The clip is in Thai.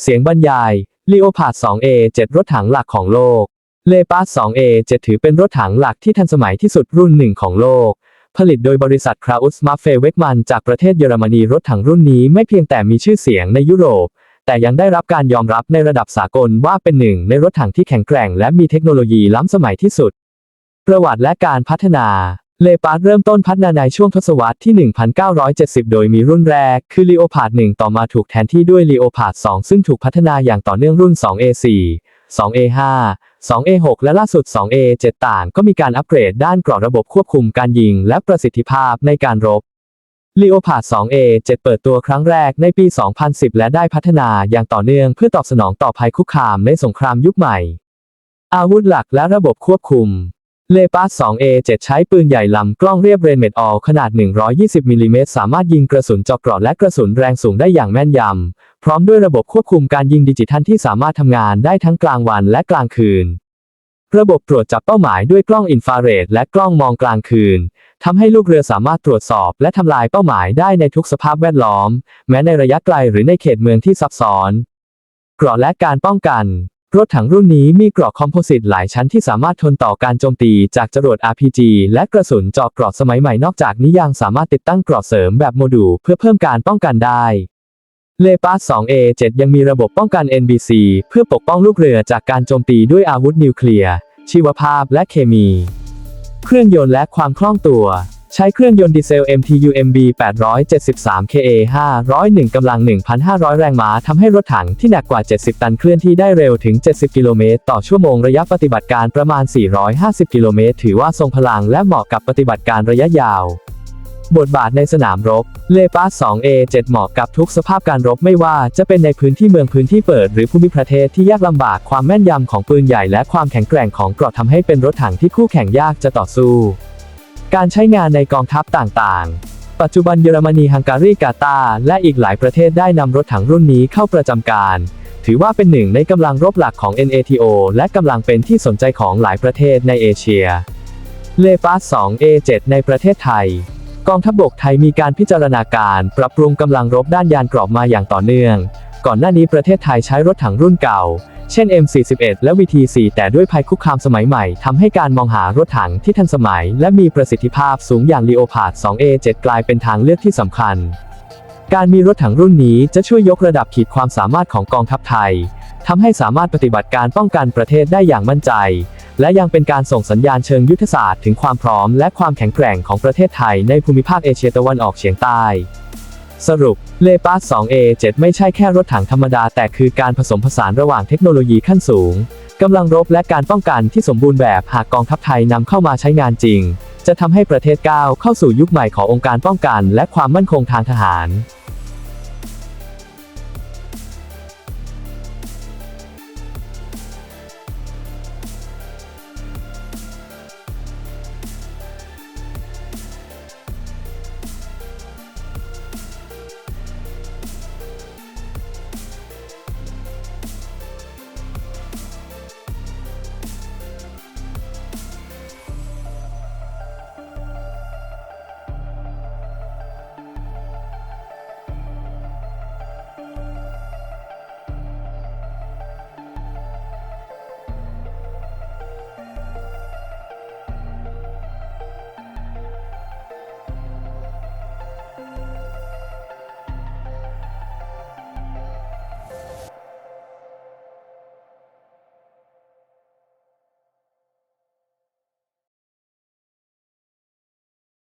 เสียงบรรยาย Leopard 2A 7 รถถังหลักของโลก Leopard 2A 7 ถือเป็นรถถังหลักที่ทันสมัยที่สุดรุ่นหนึ่งของโลก ผลิตโดยบริษัท Krauss Maffei Wegmann จากประเทศเยอรมนีรถถังรุ่นนี้ไม่เพียงแต่มีชื่อเสียงในยุโรป แต่ยังได้รับการยอมรับในระดับสากลว่าเป็นหนึ่งในรถถังที่แข็งแกร่งและมีเทคโนโลยีล้ำสมัยที่สุด ประวัติและการพัฒนา เลปาร์ดเริ่มต้นพัฒนาในช่วงทศวรรษที่ 1970 โดยมีรุ่นแรก คือ Leopard 1 ต่อมาถูกแทนที่ด้วย Leopard 2 ซึ่งถูกพัฒนาอย่างต่อเนื่องรุ่น 2A4 2A5 2A6 และล่าสุด 2A7 ต่างก็มีการอัปเกรดด้านกรอบระบบควบคุมการยิงและประสิทธิภาพในการรบ Leopard 2A7 เปิดตัวครั้งแรกในปี 2010 และได้พัฒนาอย่างต่อเนื่องเพื่อตอบสนองต่อภัยคุกคามในสงครามยุคใหม่ อาวุธหลักและระบบควบคุม เลปาร์ด 2A7 ใช้ปืนใหญ่ลำกล้องเรียบเรนเมดออลขนาด 120 มิลลิเมตรสามารถยิงกระสุนเจาะเกราะและกระสุนแรงสูงได้อย่างแม่นยำ พร้อมด้วยระบบควบคุมการยิงดิจิทัลที่สามารถทำงานได้ทั้งกลางวันและกลางคืน ระบบตรวจจับเป้าหมายด้วยกล้องอินฟราเรดและกล้องมองกลางคืนทำให้ลูกเรือสามารถตรวจสอบและทำลายเป้าหมายได้ในทุกสภาพแวดล้อม แม้ในระยะไกลหรือในเขตเมืองที่ซับซ้อนเกราะและการป้องกัน รถถังรุ่นนี้มีเกราะคอมโพสิตหลายชั้นที่สามารถทนต่อการโจมตีจากจรวด RPG และกระสุนเจาะเกราะสมัยใหม่นอกจากนี้ยังสามารถติดตั้งเกราะเสริมแบบโมดูลเพื่อเพิ่มการป้องกันได้เลปาร์ด 2A7 ยังมีระบบป้องกัน NBC เพื่อปกป้องลูกเรือจากการโจมตีด้วยอาวุธนิวเคลียร์ ชีวภาพและเคมี เครื่องยนต์และความคล่องตัว ใช้เครื่องยนต์ดีเซล MTU MB 873 KA 501 กำลัง 1,500 แรงม้าทำให้รถถังที่หนักกว่า 70 ตันเคลื่อนที่ได้เร็วถึง 70 กิโลเมตรต่อชั่วโมงระยะปฏิบัติการประมาณ 450 กิโลเมตรถือว่าทรงพลังและเหมาะกับปฏิบัติการระยะยาวบทบาทในสนามรบ เลปาร์ด 2A7 เหมาะกับทุกสภาพการรบไม่ว่าจะเป็นในพื้นที่เมืองพื้นที่เปิดหรือภูมิประเทศที่ยากลำบากความแม่นยำของปืนใหญ่และความแข็งแกร่งของเกราะทำให้เป็นรถถังที่คู่แข่งยากจะต่อสู้ การใช้งานในกองทัพต่างๆ ปัจจุบันเยอรมนีฮังการีกาตาร์และอีกหลายประเทศได้นำรถถังรุ่นนี้เข้าประจำการ ถือว่าเป็นหนึ่งในกำลังรบหลักของ NATO และกำลังเป็นที่สนใจของหลายประเทศในเอเชีย เลปาร์ด 2A7 ในประเทศไทย กองทัพบกไทยมีการพิจารณาการปรับปรุงกำลังรบด้านยานเกราะมาอย่างต่อเนื่อง ก่อนหน้านี้ประเทศไทยใช้รถถังรุ่นเก่า เช่น M41 และ VT4 แต่ด้วยภัยคุกคามสมัยใหม่ทำให้การมองหารถถังที่ทันสมัย และมีประสิทธิภาพสูงอย่าง Leopard 2A7 กลายเป็นทางเลือกที่สำคัญ การมีรถถังรุ่นนี้จะช่วยยกระดับขีดความสามารถของกองทัพไทยทำให้สามารถปฏิบัติการป้องกันประเทศได้อย่างมั่นใจ และยังเป็นการส่งสัญญาณเชิงยุทธศาสตร์ถึงความพร้อมและความแข็งแกร่งของประเทศไทยในภูมิภาคเอเชียตะวันออกเฉียงใต้ สรุป เลปาส 2A7 ไม่ใช่แค่รถถังธรรมดา แต่คือการผสมผสานระหว่างเทคโนโลยีขั้นสูง กำลังรบและการป้องกันที่สมบูรณ์แบบหากกองทัพไทยนำเข้ามาใช้งานจริง จะทำให้ประเทศก้าวเข้าสู่ยุคใหม่ขององค์การป้องกัน และความมั่นคงทางทหาร